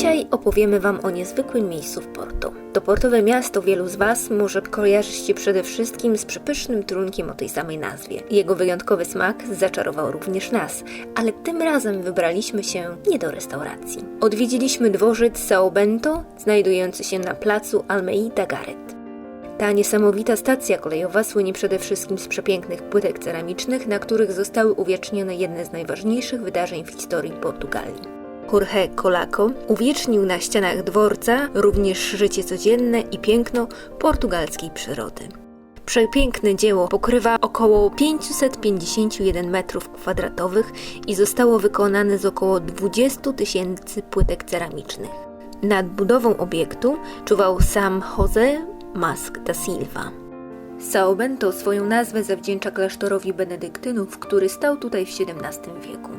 Dzisiaj opowiemy Wam o niezwykłym miejscu w Porto. To portowe miasto wielu z Was może kojarzyć się przede wszystkim z przepysznym trunkiem o tej samej nazwie. Jego wyjątkowy smak zaczarował również nas, ale tym razem wybraliśmy się nie do restauracji. Odwiedziliśmy dworzec Sao Bento, znajdujący się na placu Almeida Garret. Ta niesamowita stacja kolejowa słynie przede wszystkim z przepięknych płytek ceramicznych, na których zostały uwiecznione jedne z najważniejszych wydarzeń w historii Portugalii. Jorge Colaco uwiecznił na ścianach dworca również życie codzienne i piękno portugalskiej przyrody. Przepiękne dzieło pokrywa około 551 metrów kwadratowych i zostało wykonane z około 20 tysięcy płytek ceramicznych. Nad budową obiektu czuwał sam José Mask da Silva. Sao Bento swoją nazwę zawdzięcza klasztorowi benedyktynów, który stał tutaj w XVII wieku.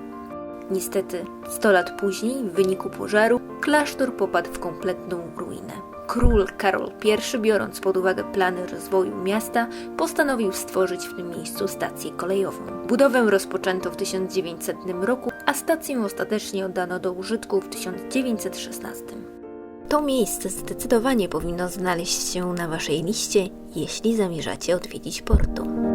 Niestety, 100 lat później, w wyniku pożaru, klasztor popadł w kompletną ruinę. Król Karol I, biorąc pod uwagę plany rozwoju miasta, postanowił stworzyć w tym miejscu stację kolejową. Budowę rozpoczęto w 1900 roku, a stację ostatecznie oddano do użytku w 1916. To miejsce zdecydowanie powinno znaleźć się na Waszej liście, jeśli zamierzacie odwiedzić Porto.